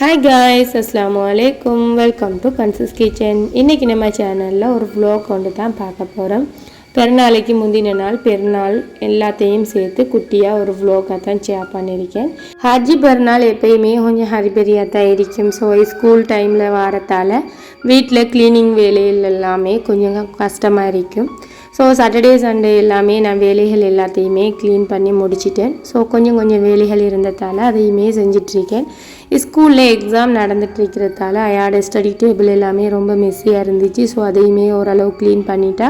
Hi guys அஸ்லாம் அலைக்கும் welcome to guns kitchen இன்றைக்கி நம்ம சேனலில் ஒரு vlog கொண்டு தான் பார்க்க போகிறோம் பிறநாளைக்கு முந்தின நாள் பெருநாள் எல்லாத்தையும் சேர்த்து குட்டியாக ஒரு vlog-ஆ தான் ஷேர் பண்ணியிருக்கேன். ஹஜ்ஜி பிறநாள் எப்பயுமே கொஞ்சம் ஹரிபரியாக தான் இருக்கும். ஸோ ஸ்கூல் டைமில் வரத்தால் வீட்டில் க்ளீனிங் வேலையில் எல்லாமே கொஞ்சம் கஷ்டமாக இருக்கும். ஸோ சாட்டர்டே சண்டே எல்லாமே நான் வேலைகள் எல்லாத்தையுமே க்ளீன் பண்ணி முடிச்சிட்டேன். ஸோ கொஞ்சம் கொஞ்சம் வேலைகள் இருந்ததால் அதையுமே செஞ்சிட்ருக்கேன் ஸ்கூலில் எக்ஸாம் நடந்துகிட்ருக்கிறதால அயாட ஸ்டடி டேபிள் எல்லாமே ரொம்ப மெஸ்ஸியாக இருந்துச்சு. ஸோ அதையுமே ஓரளவு க்ளீன் பண்ணிட்டா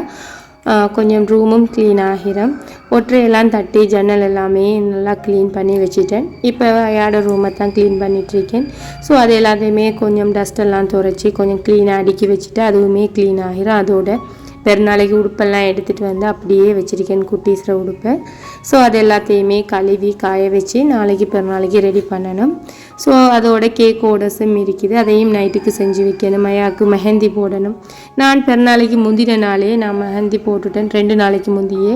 கொஞ்சம் ரூமும் க்ளீன் ஆகிரும். ஒற்றையெல்லாம் தட்டி ஜன்னல் எல்லாமே நல்லா க்ளீன் பண்ணி வச்சுட்டேன். இப்போ அயாட ரூமை தான் க்ளீன் பண்ணிகிட்ருக்கேன் ஸோ அது எல்லாத்தையுமே கொஞ்சம் டஸ்ட் எல்லாம் துடைச்சி கொஞ்சம் க்ளீனாக அடுக்கி வச்சுட்டு அதுவுமே க்ளீன் ஆகிரும். அதோட பெருநாளைக்கு உடுப்பெல்லாம் எடுத்துகிட்டு வந்து அப்படியே வச்சுருக்கேன் குட்டீஸில் உடுப்பை. ஸோ அது எல்லாத்தையுமே கழுவி காய வச்சு நாளைக்கு பெருநாளைக்கு ரெடி பண்ணணும். ஸோ அதோட கேக் சிம் இருக்குது. அதையும் நைட்டுக்கு செஞ்சு வைக்கணும். மயாவுக்கு மெஹந்தி போடணும். நான் பெருநாளைக்கு முந்தின நாளே நான் மெஹந்தி போட்டுட்டேன். ரெண்டு நாளைக்கு முந்தியே.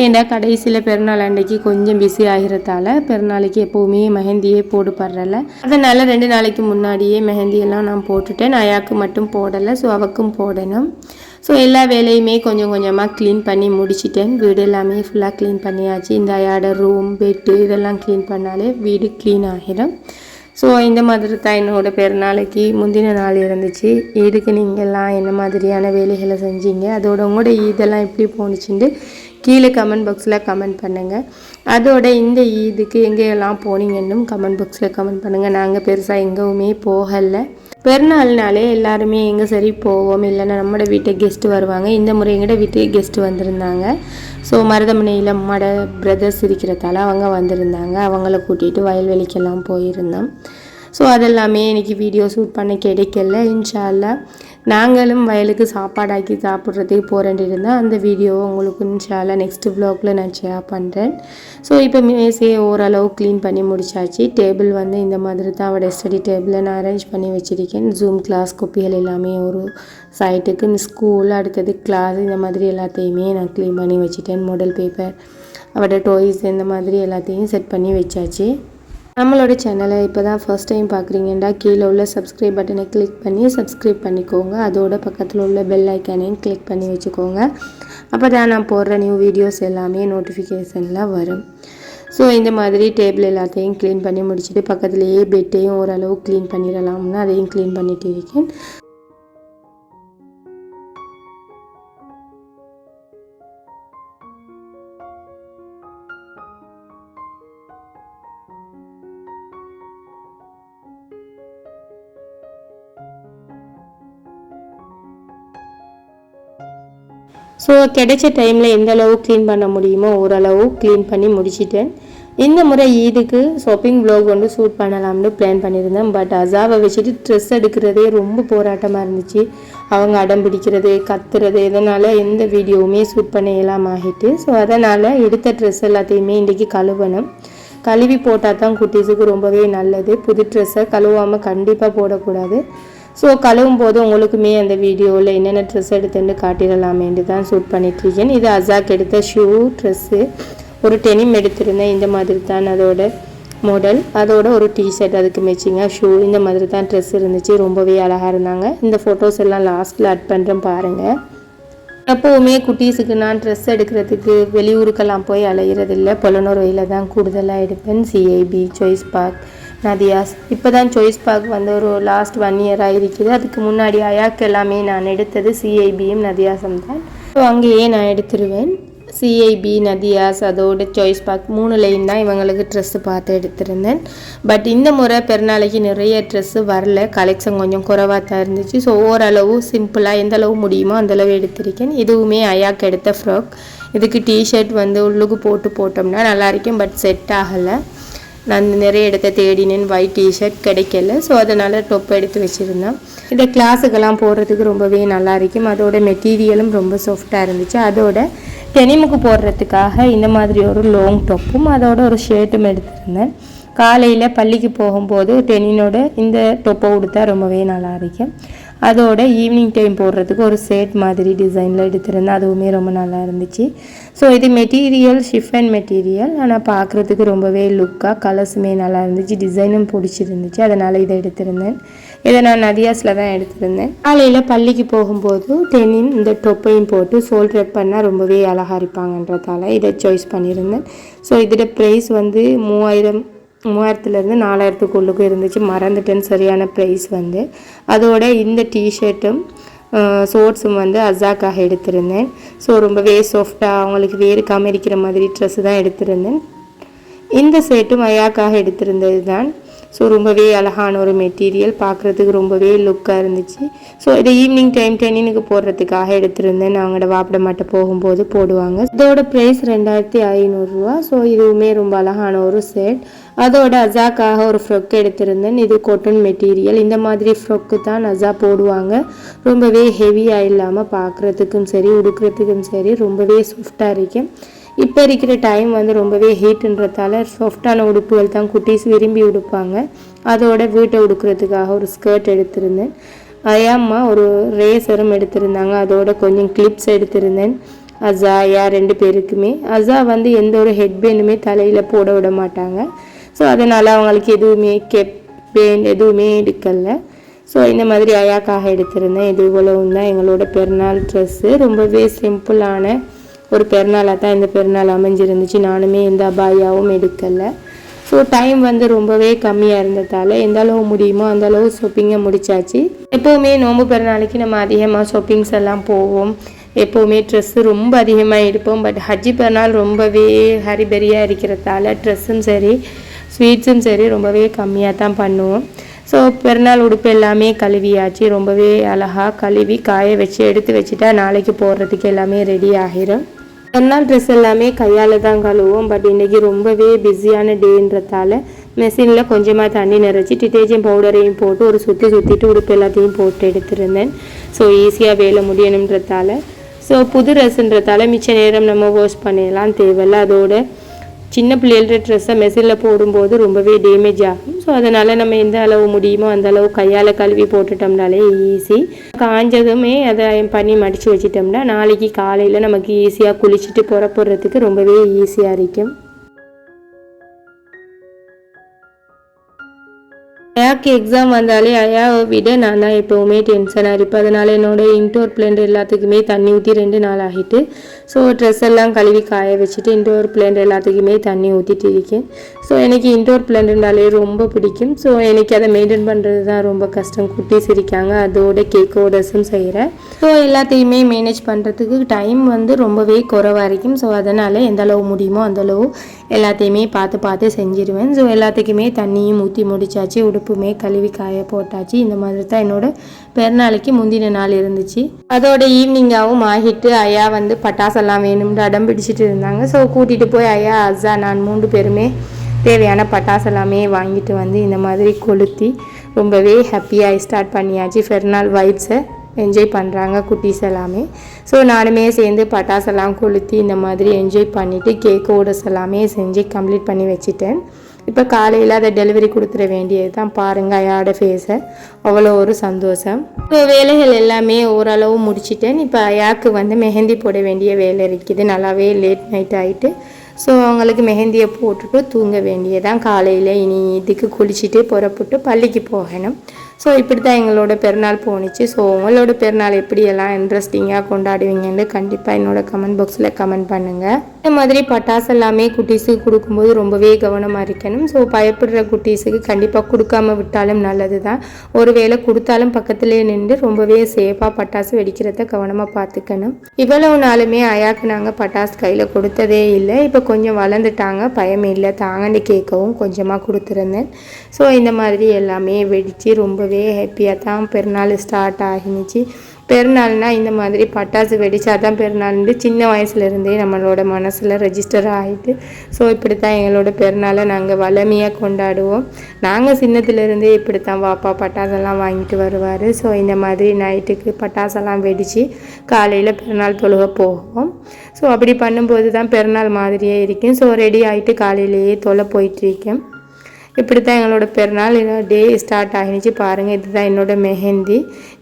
ஏன்னா கடைசியில் பெருநாள் அன்றைக்கு கொஞ்சம் பிஸி ஆகிறதால பெருநாளைக்கு எப்போவுமே மெஹந்தியே போடுபடுறல அதனால் ரெண்டு நாளைக்கு முன்னாடியே மெஹந்தியெல்லாம் நான் போட்டுட்டேன். அயாவுக்கு மட்டும் போடலை. ஸோ அவக்கும் போடணும். ஸோ எல்லா வேலையுமே கொஞ்சம் கொஞ்சமாக க்ளீன் பண்ணி முடிச்சிட்டேன். வீடு எல்லாமே ஃபுல்லாக க்ளீன் பண்ணியாச்சு. இந்த ஐயாட ரூம் பெட்டு இதெல்லாம் க்ளீன் பண்ணாலே வீடு க்ளீன் ஆகிடும் ஸோ இந்த மாதிரி தான் என்னோடய பிறநாளைக்கு முந்தின நாள் இருந்துச்சு. இதுக்கு நீங்கள்லாம் என்ன மாதிரியான வேலைகளை செஞ்சீங்க? அதோட உங்களோட ஈதெல்லாம் எப்படி போணுச்சுண்டு கீழே கமெண்ட் பாக்ஸில் கமெண்ட் பண்ணுங்கள் அதோட இந்த ஈதுக்கு எங்கேயெல்லாம் போனீங்கன்னும் கமெண்ட் பாக்ஸில் கமெண்ட் பண்ணுங்கள் நாங்கள் பெருசாக எங்கேயுமே போகலை. பெருநாள்னாலே எல்லாருமே எங்கே சரி போவோம் இல்லைன்னா நம்மளோட வீட்டை கெஸ்ட்டு வருவாங்க. இந்த முறை எங்கள்ட வீட்டுக்கு கெஸ்ட்டு வந்திருந்தாங்க. ஸோ மருதமனையில் அம்மாட பிரதர்ஸ் இருக்கிறதால அவங்க வந்திருந்தாங்க. அவங்கள கூட்டிகிட்டு வயல்வெளிக்கெல்லாம் போயிருந்தோம். ஸோ அதெல்லாமே எனக்கு வீடியோ ஷூட் பண்ண கிடைக்கல. இன்ஷால்லா நாங்களும் வயலுக்கு சாப்பாடாக்கி சாப்பிட்றதுக்கு போகிறேன்ட்டு இருந்தால் அந்த வீடியோவை உங்களுக்கு இன்ஷால்லா நெக்ஸ்ட் வ்ளாகில் நான் ஷேர் பண்ணுறேன் ஸோ இப்போ மேசையை ஓரளவு க்ளீன் பண்ணி முடிச்சாச்சு. டேபிள் வந்து இந்த மாதிரி தான். அவட ஸ்டடி டேபிளை நான் அரேஞ்ச் பண்ணி வச்சுருக்கேன். ஜூம் கிளாஸ் கொப்பிகள் எல்லாமே ஒரு சைட்டுக்கு ஸ்கூல் அடுத்தது கிளாஸ் இந்த மாதிரி எல்லாத்தையுமே நான் க்ளீன் பண்ணி வச்சுட்டேன். மாடல் பேப்பர் அவட டாய்ஸ் இந்த மாதிரி எல்லாத்தையும் செட் பண்ணி வச்சாச்சு. நம்மளோட சேனலை இப்போ தான் ஃபர்ஸ்ட் டைம் பார்க்குறீங்கன்னா கீழே உள்ள சப்ஸ்கிரைப் பட்டனை கிளிக் பண்ணி சப்ஸ்கிரைப் பண்ணிக்கோங்க. அதோட பக்கத்தில் உள்ள பெல் ஐக்கானையும் கிளிக் பண்ணி வச்சுக்கோங்க. அப்போ தான் நான் போடுற நியூ வீடியோஸ் எல்லாமே நோட்டிஃபிகேஷனில் வரும். ஸோ இந்த மாதிரி டேபிள் எல்லாத்தையும் க்ளீன் பண்ணி முடிச்சுட்டு பக்கத்துலேயே பெட்டையும் ஓரளவு க்ளீன் பண்ணிடலாம்னு அதையும் க்ளீன் பண்ணிட்டு இருக்கேன். ஸோ கிடைச்ச டைமில் எந்த அளவு க்ளீன் பண்ண முடியுமோ ஓரளவு க்ளீன் பண்ணி முடிச்சிட்டேன். இந்த முறை ஈதுக்கு ஷாப்பிங் ப்ளாக் வந்து ஷூட் பண்ணலாம்னு பிளான் பண்ணியிருந்தேன். பட் அசாவை வச்சுட்டு ட்ரெஸ் எடுக்கிறதே ரொம்ப போராட்டமாக இருந்துச்சு. அவங்க அடம் பிடிக்கிறது கத்துறது இதனால் எந்த வீடியோவுமே ஷூட் பண்ண இயலாம ஆகிட்டு. ஸோ அதனால் எடுத்த ட்ரெஸ் எல்லாத்தையுமே இன்றைக்கி கழுவணும். கழுவி போட்டால் தான் குட்டீஸுக்கு ரொம்பவே நல்லது. புது ட்ரெஸ்ஸை கழுவாமல் கண்டிப்பாக போடக்கூடாது. ஸோ கழுவும் போது உங்களுக்குமே அந்த வீடியோவில் என்னென்ன ட்ரெஸ் எடுத்துன்னு காட்டிடலாமேன்ட்டு தான் ஷூட் பண்ணிகிட்ருக்கேன் இது அசாக் எடுத்த ஷூ ட்ரெஸ்ஸு ஒரு டெனிம் எடுத்திருந்தேன். இந்த மாதிரி தான் அதோட மாடல் அதோட ஒரு டிஷர்ட் அதுக்கு மேட்சிங்காக ஷூ இந்த மாதிரி தான் ட்ரெஸ் இருந்துச்சு. ரொம்பவே அழகாக இருந்தாங்க. இந்த ஃபோட்டோஸ் எல்லாம் லாஸ்ட்டில் அட் பண்ணுறேன் பாருங்கள் எப்போவுமே குட்டீஸுக்கு நான் ட்ரெஸ் எடுக்கிறதுக்கு வெளியூருக்கெல்லாம் போய் அலையிறதில்ல. புலனூர்வையில் தான் கூடுதலாக எடுப்பேன். சிஐபி சாய்ஸ் பார்க் நதியாஸ். இப்போ தான் சாய்ஸ் பார்க் வந்து ஒரு லாஸ்ட் ஒன் இயராக இருக்குது அதுக்கு முன்னாடி அயாக்கு எல்லாமே நான் எடுத்தது சிஐபியும் நதியாசம் தான். ஸோ அங்கேயே நான் எடுத்துருவேன். சிஐபி நதியாஸ் அதோட சாய்ஸ் பார்க் மூணு லைன் தான் இவங்களுக்கு ட்ரெஸ்ஸு பார்த்து எடுத்திருந்தேன். பட் இந்த முறை பெருநாளைக்கு நிறைய ட்ரெஸ்ஸு வரல. கலெக்ஷன் கொஞ்சம் குறைவாக தான் இருந்துச்சு. ஸோ ஓரளவு சிம்பிளாக எந்த அளவு முடியுமோ அந்தளவு எடுத்திருக்கேன். இதுவுமே அயாக்கு எடுத்த ஃப்ராக் இதுக்கு டிஷர்ட் வந்து உள்ளுக்கு போட்டு போட்டோம்னா நல்லா இருக்கும். பட் செட் ஆகலை. நான் நிறைய இடத்த தேடினேன் ஒயிட் டிஷர்ட் கிடைக்கல. ஸோ அதனால் டொப் எடுத்து வச்சுருந்தேன். இதை கிளாஸுக்கெல்லாம் போடுறதுக்கு ரொம்பவே நல்லா இருக்கும் அதோட மெட்டீரியலும் ரொம்ப சாஃப்டாக இருந்துச்சு. அதோட டெனிமுக்கு போடுறதுக்காக இந்த மாதிரி ஒரு லாங் டொப்பும் அதோட ஒரு ஷர்ட்டும் எடுத்திருந்தேன். காலையில் பள்ளிக்கு போகும்போது டெனினோட இந்த டொப்பை கொடுத்தா ரொம்பவே நல்லா இருக்கும் அதோட ஈவினிங் டைம் போடுறதுக்கு ஒரு செட் மாதிரி டிசைனில் எடுத்திருந்தேன். அதுவுமே ரொம்ப நல்லா இருந்துச்சு. ஸோ இது மெட்டீரியல் ஷிஃபன் மெட்டீரியல் ஆனால் பார்க்குறதுக்கு ரொம்பவே லுக்காக கலர்ஸுமே நல்லா இருந்துச்சு. டிசைனும் பிடிச்சிருந்துச்சு. அதனால் இதை எடுத்திருந்தேன். இதை நான் நதியாஸில் தான் எடுத்திருந்தேன். காலையில் பள்ளிக்கு போகும்போது டென்னின் இந்த டொப்பையும் போட்டு சோல் ரெப் பண்ணால் ரொம்பவே அழகாக இருப்பாங்கன்றதால இதை சாய்ஸ் பண்ணியிருந்தேன். ஸோ இதோட ப்ரைஸ் வந்து மூவாயிரம் மூவாயிரத்துலேருந்து நாலாயிரத்துக்குள்ளுக்கும் இருந்துச்சு. மறந்துட்டேன்னு சரியான ப்ரைஸ் வந்து. அதோட இந்த டிஷர்ட்டும் ஷோர்ட்ஸும் வந்து அசாக்காக எடுத்திருந்தேன். ஸோ ரொம்பவே சாஃப்டாக அவங்களுக்கு வேறு இருக்கிற மாதிரி ட்ரெஸ்ஸு தான் எடுத்திருந்தேன். இந்த செட்டும் ஐயாக்காக எடுத்திருந்தது தான் ஸோ ரொம்பவே அழகான ஒரு மெட்டீரியல் பார்க்குறதுக்கு ரொம்பவே லுக்காக இருந்துச்சு. ஸோ இதை ஈவினிங் டைம் டென்னினுக்கு போடுறதுக்காக எடுத்திருந்தேன். அவங்களோட வாப்பிட மாட்ட போகும்போது போடுவாங்க. இதோட ப்ரைஸ் ரெண்டாயிரத்தி ஐநூறுரூவா ஸோ இதுவுமே ரொம்ப அழகான ஒரு செட் அதோட அசாக்காக ஒரு ஃப்ரொக் எடுத்திருந்தேன். இது கொட்டன் மெட்டீரியல் இந்த மாதிரி ஃப்ரொக்கு தான் அசா போடுவாங்க. ரொம்பவே ஹெவியாக இல்லாமல் பார்க்குறதுக்கும் சரி உடுக்கிறதுக்கும் சரி ரொம்பவே சாஃப்டாக இருக்கும். இப்போ இருக்கிற டைம் வந்து ரொம்பவே ஹீட்டுன்றதால சாஃப்டான உடுப்புகள் தான் குட்டீஸ் விரும்பி உடுப்பாங்க. அதோட வீட்டை உடுக்கிறதுக்காக ஒரு ஸ்கர்ட் எடுத்திருந்தேன். அயாம்மா ஒரு ரேசரும் எடுத்திருந்தாங்க. அதோட கொஞ்சம் கிளிப்ஸ் எடுத்திருந்தேன். அசா யா ரெண்டு பேருக்குமே. அசா வந்து எந்த ஒரு ஹெட்பேண்டுமே தலையில் போட விட மாட்டாங்க. ஸோ அதனால் அவங்களுக்கு எதுவுமே கெப் பேண்ட் எதுவுமே எடுக்கலை. ஸோ இந்த மாதிரி அயாக்காக எடுத்திருந்தேன். இது இவ்வளவும் தான் எங்களோட பெருநாள் ட்ரெஸ்ஸு ரொம்பவே சிம்பிளான ஒரு பெருநாளாக தான் இந்த பெருநாள் அமைஞ்சிருந்துச்சு. நானுமே எந்த அபாயாவும் எடுக்கலை. ஸோ டைம் வந்து ரொம்பவே கம்மியாக இருந்ததால் எந்த அளவு முடியுமோ அந்த அளவு ஷாப்பிங்கை முடிச்சாச்சு. எப்போவுமே நோம்பு பெருநாளைக்கு நம்ம அதிகமாக ஷாப்பிங்ஸ் எல்லாம் போவோம். எப்போவுமே ட்ரெஸ்ஸு ரொம்ப அதிகமாக எடுப்போம். பட் ஹஜ்ஜி பெருநாள் ரொம்பவே ஹரிபரியாக இருக்கிறதால ட்ரெஸ்ஸும் சரி ஸ்வீட்ஸும் சரி ரொம்பவே கம்மியாக தான் பண்ணுவோம். ஸோ பெருநாள் உடுப்பு எல்லாமே கழுவியாச்சு. ரொம்பவே அழகாக கழுவி காய வச்சு எடுத்து வச்சுட்டா நாளைக்கு போடுறதுக்கு எல்லாமே ரெடி ஆகிரும் மறுநாள் ட்ரெஸ் எல்லாமே கையால் தான் கழுவோம் பட் இன்றைக்கி ரொம்பவே பிஸியான டேன்றதால மெஷினில் கொஞ்சமாக தண்ணி நிறைச்சி டிட்டேஜியம் பவுடரையும் போட்டு ஒரு சுற்றி சுற்றிட்டு உடுப்பு எல்லாத்தையும் போட்டு எடுத்துருந்தேன். ஸோ ஈஸியாக வேலை முடியணுன்றதால ஸோ புது ட்ரெஸ்ன்றதால மிச்ச நேரம் நம்ம வாஷ் பண்ணிடலாம். தேவையில்ல. அதோட சின்ன பிள்ளைகளோட ட்ரெஸ்ஸை மெஷினில் போடும்போது ரொம்பவே டேமேஜ் ஆகும். ஸோ அதனால் நம்ம எந்த அளவு முடியுமோ அந்த அளவு கையால் கழுவி போட்டுட்டோம்னாலே ஈஸி காஞ்சதுமே அதை பண்ணி மடித்து வச்சிட்டோம்னா நாளைக்கு காலையில் நமக்கு ஈஸியாக குளிச்சுட்டு புறப்படுறதுக்கு ரொம்பவே ஈஸியாக இருக்கும். அயாக்கு எக்ஸாம் வந்தாலே அயாவை விட நான் தான் எப்போவுமே டென்ஷனாக இருப்பேன். அதனால் என்னோட இன்டோர் பிளான்ட் எல்லாத்துக்குமே தண்ணி ஊற்றி ரெண்டு நாள் ஆகிட்டு ஸோ ட்ரெஸ் எல்லாம் கழுவி காய வச்சுட்டு இன்டோர் பிளான்ட் எல்லாத்துக்குமே தண்ணி ஊற்றிட்டு இருக்கேன். ஸோ எனக்கு இன்டோர் பிளான்ட்னாலே ரொம்ப பிடிக்கும். ஸோ எனக்கு அதை மெயின்டைன் பண்ணுறது தான் ரொம்ப கஷ்டம். குட்டீஸ் இருக்காங்க அதோட கேக் ஓடர்ஸும் செய்கிறேன் ஸோ எல்லாத்தையுமே மேனேஜ் பண்ணுறதுக்கு டைம் வந்து ரொம்பவே குறைவாக இருக்கும். ஸோ அதனால் எந்த அளவு முடியுமோ அந்தளவு எல்லாத்தையுமே பார்த்து பார்த்து செஞ்சிடுவேன் ஸோ எல்லாத்துக்குமே தண்ணியும் ஊற்றி முடிச்சாச்சு. உடுப்பு உப்புமே கழுவி காய போட்டாச்சு. இந்த மாதிரி தான் என்னோட பிறநாளைக்கு முந்தின நாள் இருந்துச்சு. அதோட ஈவினிங்காகவும் ஆகிட்டு ஐயா வந்து பட்டாசெல்லாம் வேணும்னு அடம் பிடிச்சிட்டு இருந்தாங்க. ஸோ கூட்டிகிட்டு போய் ஐயா அஸ்ஸா நான் மூன்று பேருமே தேவையான பட்டாசு எல்லாமே வாங்கிட்டு வந்து இந்த மாதிரி கொளுத்தி ரொம்பவே ஹாப்பியாக ஸ்டார்ட் பண்ணியாச்சு. ஃபெர்னால் வைப்ஸை என்ஜாய் பண்ணுறாங்க குட்டீஸ் எல்லாமே. ஸோ நானுமே சேர்ந்து பட்டாசெல்லாம் கொளுத்தி இந்த மாதிரி என்ஜாய் பண்ணிவிட்டு கேக் ஓடர்ஸ் எல்லாமே செஞ்சு கம்ப்ளீட் பண்ணி வச்சுட்டேன். இப்போ காலையில் அதை டெலிவரி கொடுத்துட வேண்டியது தான் பாருங்கள் ஐயாட ஃபேஸை அவ்வளோ ஒரு சந்தோஷம். இப்போ வேலைகள் எல்லாமே ஓரளவு முடிச்சிட்டேன். இப்போ ஐயாவுக்கு வந்து மெஹந்தி போட வேண்டிய வேலை இருக்குது. நல்லாவே லேட் நைட் ஆகிட்டு ஸோ அவங்களுக்கு மெஹந்தியை போட்டுட்டு தூங்க வேண்டியதான் காலையில் இனி இதுக்கு குளிச்சுட்டு புறப்பட்டு பள்ளிக்கு போகணும். ஸோ இப்படி தான் எங்களோட பெருநாள் போணுச்சு. ஸோ உங்களோட பெருநாள் எப்படியெல்லாம் இன்ட்ரெஸ்டிங்காக கொண்டாடுவீங்கன்னு கண்டிப்பாக என்னோட கமெண்ட் பாக்ஸில் கமெண்ட் பண்ணுங்கள் இந்த மாதிரி பட்டாசு எல்லாமே குட்டீஸுக்கு கொடுக்கும்போது ரொம்பவே கவனமாக இருக்கணும். ஸோ பயப்படுற குட்டீஸுக்கு கண்டிப்பாக கொடுக்காம விட்டாலும் நல்லது தான் ஒருவேளை கொடுத்தாலும் பக்கத்துலேயே நின்று ரொம்பவே சேஃபாக பட்டாசு வெடிக்கிறத கவனமாக பார்த்துக்கணும். இவ்வளவு நாளுமே அயாக்கு நாங்கள் பட்டாசு கையில் கொடுத்ததே இல்லை. இப்போ கொஞ்சம் வளர்ந்துட்டாங்க. பயம் இல்லை. தாங்கன்னு கேட்கவும் கொஞ்சமாக கொடுத்துருந்தேன். ஸோ இந்த மாதிரி எல்லாமே வெடித்து ரொம்பவே ஹாப்பியாக தான் பெருநாள் ஸ்டார்ட் ஆகினுச்சு. பெருநாள்னால் இந்த மாதிரி பட்டாசு வெடித்தா தான் பெருநாள்ன்ட்டு சின்ன வயசுலேருந்தே நம்மளோட மனசில் ரெஜிஸ்டர் ஆகிட்டு ஸோ இப்படி தான் எங்களோட பெருநாளை நாங்கள் வளமையாக கொண்டாடுவோம். நாங்கள் சின்னத்துலேருந்தே இப்படி தான் வாப்பா பட்டாசெல்லாம் வாங்கிட்டு வருவார். ஸோ இந்த மாதிரி நைட்டுக்கு பட்டாசெல்லாம் வெடித்து காலையில் பெருநாள் தொழுக போவோம். ஸோ அப்படி பண்ணும்போது தான் பெருநாள் மாதிரியே இருக்கும். ஸோ ரெடி ஆகிட்டு காலையிலேயே தொலை போயிட்டுருக்கேன் இப்படி தான் எங்களோட பெருநாள் டே ஸ்டார்ட் ஆகிடுச்சு பாருங்கள் இதுதான் என்னோட மெஹந்தி.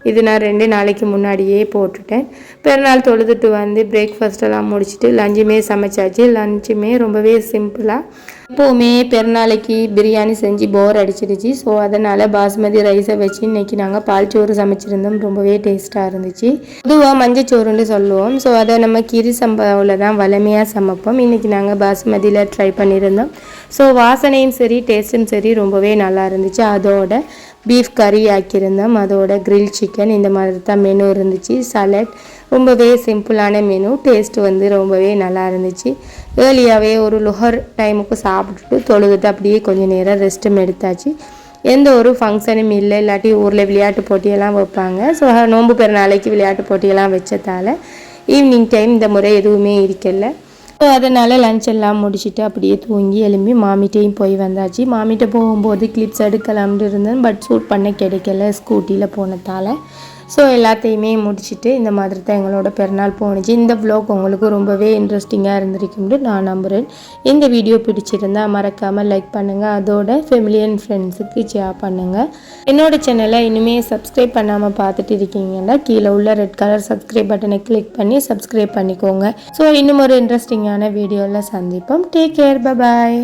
இது நான் ரெண்டு நாளைக்கு முன்னாடியே போட்டுட்டேன். பெருநாள் தொழுதுட்டு வந்து பிரேக்ஃபாஸ்ட் எல்லாம் முடிச்சுட்டு லஞ்சுமே சமைச்சாச்சு. லஞ்சுமே ரொம்பவே சிம்பிளாக எப்போவுமே பெருநாளைக்கு பிரியாணி செஞ்சு போர் அடிச்சிடுச்சு. ஸோ அதனால் பாஸ்மதி ரைஸை வச்சு இன்னைக்கு நாங்கள் பால் சோறு சமைச்சிருந்தோம். ரொம்பவே டேஸ்ட்டாக இருந்துச்சு. பொதுவாக மஞ்சச்சோறுன்னு சொல்லுவோம். ஸோ அதை நம்ம கிரி சம்பாவில் தான் வளமையாக சமைப்போம். இன்றைக்கி நாங்கள் பாஸ்மதியில் ட்ரை பண்ணியிருந்தோம். ஸோ வாசனையும் சரி டேஸ்ட்டும் சரி ரொம்பவே நல்லா இருந்துச்சு. அதோட பீஃப் கறி ஆக்கியிருந்தோம். அதோட கிரில் சிக்கன் இந்த மாதிரி தான் மெனு இருந்துச்சு. சலட் ரொம்பவே சிம்பிளான மெனு டேஸ்ட் வந்து ரொம்பவே நல்லா இருந்துச்சு. ஏர்லியாகவே ஒரு லுஹர் டைமுக்கு சாப்பிட்டுட்டு தொழுதுட்டு அப்படியே கொஞ்சம் நேரம் ரெஸ்ட்டும் எடுத்தாச்சு. எந்த ஒரு ஃபங்க்ஷனும் இல்லை இல்லாட்டி ஊரில் விளையாட்டு போட்டியெல்லாம் வைப்பாங்க. ஸோ நோன்பு பெற நாளைக்கு விளையாட்டு போட்டியெல்லாம் வச்சதால ஈவினிங் டைம் இந்த முறை எதுவுமே இருக்கல. ஸோ அதனால் லஞ்ச் எல்லாம் முடிச்சுட்டு அப்படியே தூங்கி எழும்பி மாமிட்டையும் போய் வந்தாச்சு. மாமிட்ட போகும்போது கிளிப்ஸ் எடுக்கலாம்னு இருந்தேன் பட் ஷூட் பண்ண கிடைக்கல ஸ்கூட்டியில் போனதால். ஸோ எல்லாத்தையுமே முடிச்சுட்டு இந்த மாதிரி தான் எங்களோட பிறநாள் போணுச்சு. இந்த vlog உங்களுக்கு ரொம்பவே இன்ட்ரெஸ்டிங்காக இருந்திருக்கும்னு நான் நம்புகிறேன் இந்த வீடியோ பிடிச்சிருந்தா மறக்காமல் லைக் பண்ணுங்கள் அதோட ஃபேமிலி அண்ட் ஃப்ரெண்ட்ஸுக்கு ஷேர் பண்ணுங்கள் என்னோட சேனலை இனிமே சப்ஸ்கிரைப் பண்ணாமல் பார்த்துட்டு இருக்கீங்கன்னா கீழே உள்ள ரெட் கலர் சப்ஸ்கிரைப் பட்டனை கிளிக் பண்ணி சப்ஸ்கிரைப் பண்ணிக்கோங்க. ஸோ இன்னும் ஒரு இன்ட்ரெஸ்டிங்கான வீடியோவில் சந்திப்போம். Take care bye bye